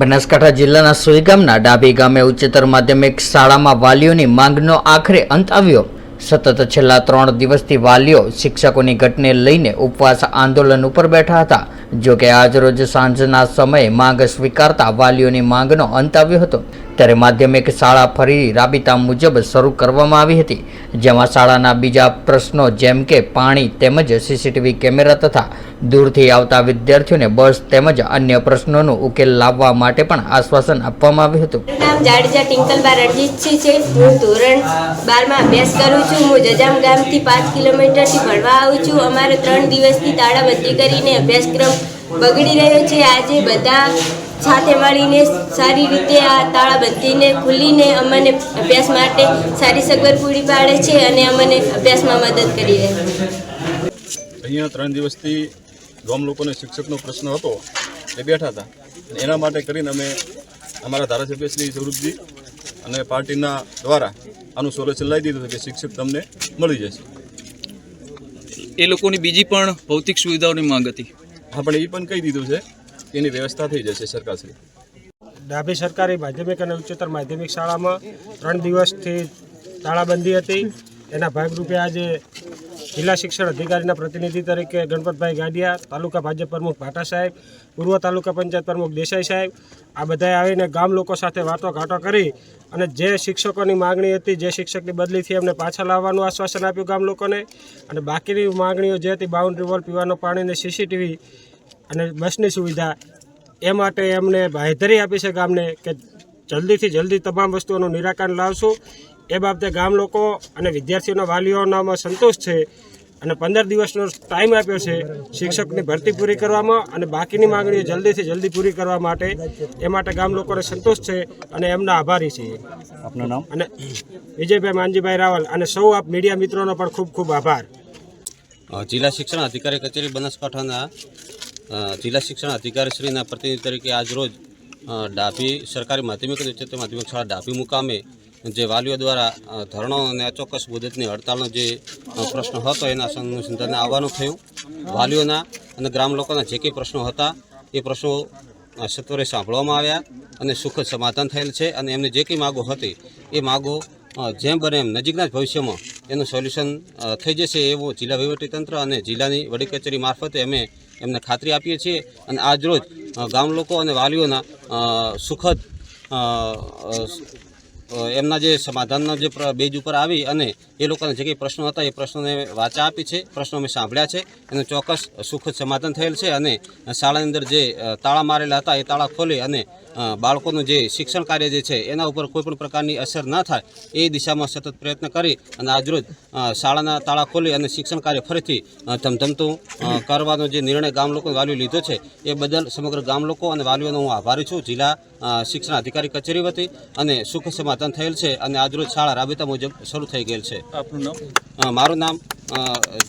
બનાસકાંઠા જિલ્લાના સુઈ ગામના ડાભી ગામે ઉચ્ચતર માધ્યમિક શાળામાં વાલીઓની માંગનો આખરે અંત આવ્યો. સતત છેલ્લા ત્રણ દિવસથી વાલીઓ શિક્ષકોની ઘટને લઈને ઉપવાસ આંદોલન ઉપર બેઠા હતા. જો કે આજરોજ સાંજના સમયે માંગ સ્વીકારતા વાલીઓની માંગનો અંત આવ્યો હતો. ત્યારે માધ્યમિક શાળા ફરી રાબિતા મુજબ શરૂ કરવામાં આવી હતી. જેમાં શાળાના બીજા પ્રશ્નો જેમ કે પાણી તેમજ સીસીટીવી કેમેરા તથા દૂરથી આવતા વિદ્યાર્થીઓને બસ તેમજ અન્ય પ્રશ્નોનો ઉકેલ લાવવા માટે પણ આશ્વાસન આપવામાં આવ્યું હતું. નામ જાડેજા ટિંકલબા રણજીતસિંહ છે. હું ધોરણ બારમાં અભ્યાસ કરું છું. હું જજામ ગામથી પાંચ કિલોમીટરથી ભણવા આવું છું. અમારે ત્રણ દિવસથી તાળાબંધી કરીને અભ્યાસક્રમ બગડી રહ્યો છે. આજે બધા સાથે મળીને સારી રીતે આ તાળાબંધીને ખુલીને અમને અભ્યાસ માટે સારી સગવડ પૂરી પાડે છે અને અમને અભ્યાસમાં મદદ કરી રહે છે. અહીંયા ત્રણ દિવસથી ગામ લોકોને શિક્ષકનો પ્રશ્ન હતો. એ બેઠા હતા. એના માટે કરીને અમે અમારા ધારાસભ્ય શ્રી સ્વરૂપજી અને પાર્ટીના દ્વારા આનું સોલ્યુશન લાવી દીધું કે શિક્ષક તમને મળી જશે. એ લોકોની બીજી પણ ભૌતિક સુવિધાઓની માંગ હતી. હા પણ એ પણ કહી દીધું છે એની વ્યવસ્થા થઈ જશે સરકારશ્રી. ડાભી સરકારી માધ્યમિક અને ઉચ્ચતર માધ્યમિક શાળામાં ત્રણ દિવસથી તાળાબંધી હતી. એના ભાગરૂપે આજે જિલ્લા શિક્ષણ અધિકારીના પ્રતિનિધિ તરીકે ગણપતભાઈ ગાડિયા, તાલુકા ભાજપ પ્રમુખ ભાટા સાહેબ, પૂર્વ તાલુકા પંચાયત પ્રમુખ દેસાઈ સાહેબ, આ બધાએ આવીને ગામ લોકો સાથે વાતો ઘાટો કરી અને જે શિક્ષકોની માગણી હતી, જે શિક્ષકની બદલીથી એમને પાછા લાવવાનું આશ્વાસન આપ્યું ગામ લોકોને અને બાકીની માગણીઓ જે હતી, બાઉન્ડ્રી વોલ, પીવાનું પાણી અને સીસીટીવી અને બસની સુવિધા, એ માટે એમને બાંહેધરી આપી છે ગામને કે જલ્દીથી જલ્દી તમામ વસ્તુઓનું નિરાકરણ લાવશું. એ બાબતે ગામ લોકો અને વિદ્યાર્થીઓના વાલીઓનામાં સંતોષ છે અને પંદર દિવસનો ટાઈમ આપ્યો છે શિક્ષકની ભરતી પૂરી કરવામાં અને બાકીની માંગણીઓ જલ્દીથી જલ્દી પૂરી કરવા માટે એ માટે ગામ લોકોને સંતોષ છે અને એમના આભારી છે આપનું નામ? અને વિજયભાઈ માનજીભાઈ રાવલ અને સૌ આપ મીડિયા મિત્રોનો પણ ખૂબ ખૂબ આભાર. જિલ્લા શિક્ષણ અધિકારી કચેરી બનાસકાંઠાના જિલ્લા શિક્ષણ અધિકારીશ્રીના પ્રતિનિધિ તરીકે આજરોજ ડાભી સરકારી માધ્યમિક અને ઉચ્ચતર માધ્યમિક શાળા ડાભી મુકામે જે વાલીઓ દ્વારા ધરણો અને અચોક્કસ મુદતની હડતાલનો જે પ્રશ્ન હતો એના અનુસંધાને આવવાનું થયું. વાલીઓના અને ગ્રામ લોકોના જે કંઈ પ્રશ્નો હતા, એ પ્રશ્નો સત્વરે સાંભળવામાં આવ્યા અને સુખદ સમાધાન થયેલ છે અને એમને જે કંઈ માગો હતી, એ માગો જેમ બને એમ નજીકના જ ભવિષ્યમાં એનું સોલ્યુશન થઈ જશે એવો જિલ્લા વહીવટીતંત્ર અને જિલ્લાની વડી કચેરી મારફતે અમે એમને ખાતરી આપીએ છીએ અને આજરોજ ગામ લોકો અને વાલીઓના સુખદ એમના જે સમાધાનના જે બેજ ઉપર આવી અને એ લોકોના જે કંઈ પ્રશ્નો હતા એ પ્રશ્નોને વાચા આપી છે, પ્રશ્નો અમે સાંભળ્યા છે, એનું ચોક્કસ સુખદ સમાધાન થયેલ છે અને શાળાની અંદર જે તાળા મારેલા હતા એ તાળા ખોલી અને બાળકોનું જે શિક્ષણ કાર્ય જે છે એના ઉપર કોઈપણ પ્રકારની અસર ન થાય એ દિશામાં સતત પ્રયત્ન કરી અને આજરોજ શાળાના તાળા ખોલી અને શિક્ષણ કાર્ય ફરીથી ધમધમતું કરવાનો જે નિર્ણય ગામ લોકો વાલીઓ લીધો છે એ બદલ સમગ્ર ગામ લોકો અને વાલીઓનો હું આભારી છું. જિલ્લા શિક્ષણ અધિકારી કચેરી વતી અને સુખ સમાધાન થયેલ છે અને આજરોજ શાળા રાબેતા મુજબ શરૂ થઈ ગયેલ છે. આપનું નામ? મારું નામ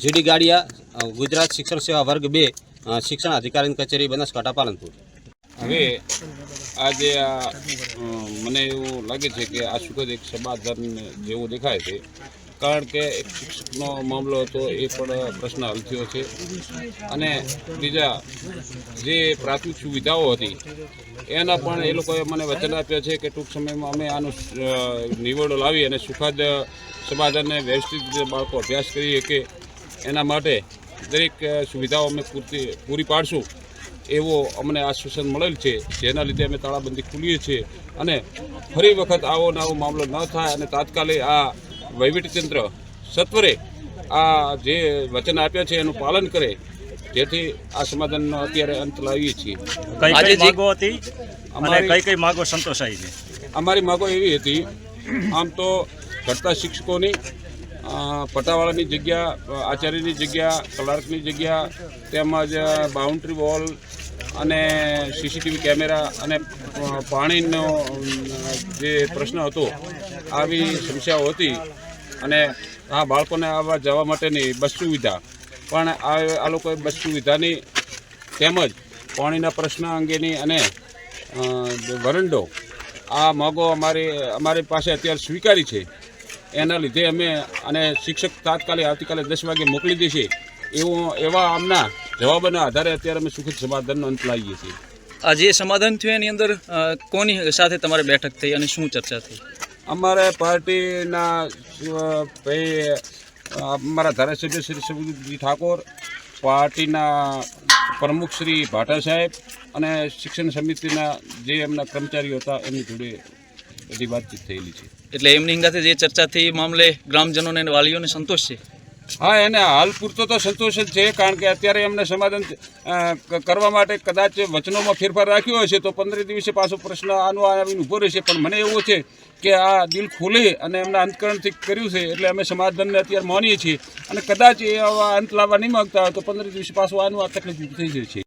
જીડી ગાડિયા ગુજરાત શિક્ષણ સેવા વર્ગ બે શિક્ષણ અધિકારીની કચેરી બનાસકાંઠા પાલનપુર. હવે આજે આ મને એવું લાગે છે કે આ સુખદ એક સમાધાન જેવું દેખાય છે. કારણ કે શિક્ષકનો મામલો હતો, એ પણ પ્રશ્ન હલ થયો છે. અને બીજા જે પ્રાથમિક સુવિધાઓ હતી, એના પણ એ લોકોએ મને વચન આપ્યા છે કે ટૂંક સમયમાં અમે આનું નિવડો લાવી અને સુખદ સમાધાનને વ્યવસ્થિત રીતે બાળકો અભ્યાસ કરી શકે એના માટે દરેક સુવિધાઓ અમે પૂરતી, પૂરી પાડશું એવો અમને આશ્વાસન મળેલ છે. જેના લીધે અમે તાળાબંધી ખુલીએ છીએ. અને ફરી વખત આવો ને આવો મામલો ન થાય અને તાત્કાલિક આ વહીવટીતંત્ર સત્વરે આ જે વચન આપ્યા છે એનું પાલન કરે જેથી આ સમાધાનનો અત્યારે અંત લાવીએ છીએ. કઈ કઈ માગો હતી અને કઈ કઈ માગો સંતોષાઈ છે? અમારી માગો એવી હતી આમ તો ઘટતા શિક્ષકોની પટાવાળાની જગ્યા આચાર્યની જગ્યા ક્લાર્કની જગ્યા તેમજ બાઉન્ડ્રી વોલ અને સીસીટીવી કેમેરા અને પાણીનો જે પ્રશ્ન હતો આવી સમસ્યાઓ હતી. અને આ બાળકોને આવવા જવા માટેની બસ સુવિધા. પણ આ આ લોકોએ બસ સુવિધાની તેમજ પાણીના પ્રશ્ન અંગેની અને વરંડો આ માગો અમારી અમારી પાસે અત્યારે સ્વીકારી છે. એના લીધે અમે અને શિક્ષક તાત્કાલિક આવતીકાલે દસ વાગે મોકલી દેશે એવું, એવા આમના જવાબોના આધારે અત્યારે અમે સુખદ સમાધાનનો અંત લાવીએ છીએ. આ જે સમાધાન થયું, એની અંદર કોની સાથે તમારે બેઠક થઈ અને શું ચર્ચા થઈ? અમારે પાર્ટીના ભાઈ અમારા ધારાસભ્ય શ્રી સુરજીતજી ઠાકોર, પાર્ટીના પ્રમુખ શ્રી ભાટા સાહેબ અને શિક્ષણ સમિતિના જે એમના કર્મચારીઓ હતા, એમની જોડે બધી વાતચીત થયેલી છે. એટલે એમની હંગાથે જે ચર્ચા થઈ મામલે ગ્રામજનોને વાલીઓને સંતોષ છે? હા, એને હાલ પૂરતો તો સંતોષ જ છે, કારણ કે અત્યારે એમને સમાધાન કરવા માટે કદાચ વચનોમાં ફેરફાર રાખ્યો હશે તો પંદર દિવસે પાછો પ્રશ્ન આનો આવીને ઊભો રહેશે. પણ મને એવું છે કે આ દિલ ખોલે અને એમના અંતકરણથી કર્યું છે, એટલે અમે સમાધાનને અત્યારે માનીએ છીએ. અને કદાચ એ આવા અંત લાવવા નહીં માગતા હોય તો પંદર દિવસે પાછું આનું આ તકલીફ થઈ જાય છે.